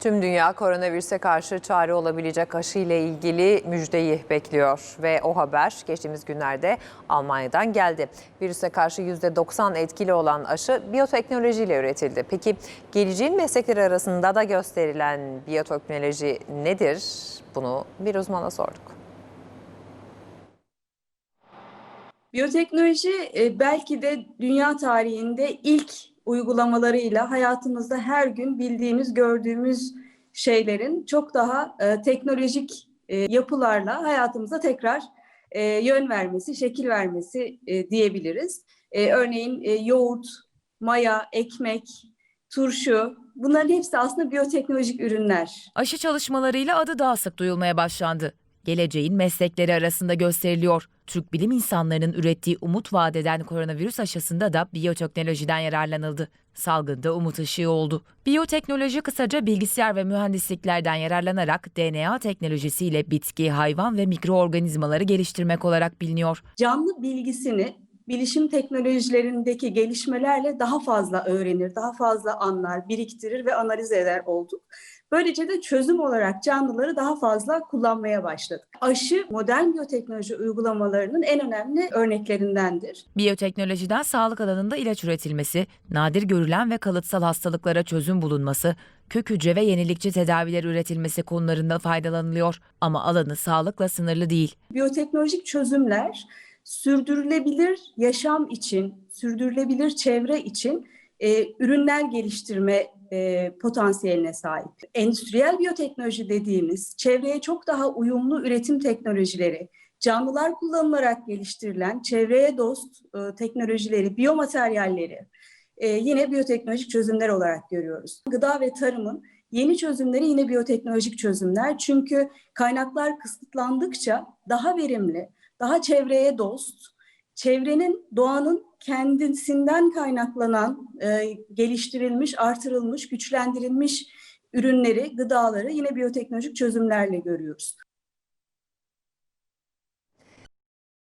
Tüm dünya koronavirüse karşı çare olabilecek aşı ile ilgili müjdeyi bekliyor ve o haber geçtiğimiz günlerde Almanya'dan geldi. Virüse karşı %90 etkili olan aşı biyoteknolojiyle üretildi. Peki geleceğin meslekleri arasında da gösterilen biyoteknoloji nedir? Bunu bir uzmana sorduk. Biyoteknoloji e, belki de dünya tarihinde ilk uygulamalarıyla hayatımızda her gün bildiğimiz, gördüğümüz şeylerin çok daha e, teknolojik e, yapılarla hayatımıza tekrar e, yön vermesi, şekil vermesi e, diyebiliriz. E, örneğin e, yoğurt, maya, ekmek, turşu bunların hepsi aslında biyoteknolojik ürünler. Aşı çalışmalarıyla adı daha sık duyulmaya başlandı. Geleceğin meslekleri arasında gösteriliyor. Türk bilim insanlarının ürettiği umut vadeden koronavirüs aşısında da biyoteknolojiden yararlanıldı. Salgında umut ışığı oldu. Biyoteknoloji kısaca bilgisayar ve mühendisliklerden yararlanarak DNA teknolojisiyle bitki, hayvan ve mikroorganizmaları geliştirmek olarak biliniyor. Canlı bilgisini bilişim teknolojilerindeki gelişmelerle daha fazla öğrenir, daha fazla anlar, biriktirir ve analiz eder olduk. Böylece de çözüm olarak canlıları daha fazla kullanmaya başladık. Aşı modern biyoteknoloji uygulamalarının en önemli örneklerindendir. Biyoteknolojiden sağlık alanında ilaç üretilmesi, nadir görülen ve kalıtsal hastalıklara çözüm bulunması, kök hücre ve yenilikçi tedaviler üretilmesi konularında faydalanılıyor. Ama alanı sağlıkla sınırlı değil. Biyoteknolojik çözümler sürdürülebilir yaşam için, sürdürülebilir çevre için e, ürünler geliştirme e, potansiyeline sahip. Endüstriyel biyoteknoloji dediğimiz çevreye çok daha uyumlu üretim teknolojileri, canlılar kullanılarak geliştirilen çevreye dost e, teknolojileri, biyomateryalleri e, yine biyoteknolojik çözümler olarak görüyoruz. Gıda ve tarımın yeni çözümleri yine biyoteknolojik çözümler. Çünkü kaynaklar kısıtlandıkça daha verimli, daha çevreye dost, çevrenin, doğanın kendisinden kaynaklanan, e, geliştirilmiş, artırılmış, güçlendirilmiş ürünleri, gıdaları yine biyoteknolojik çözümlerle görüyoruz.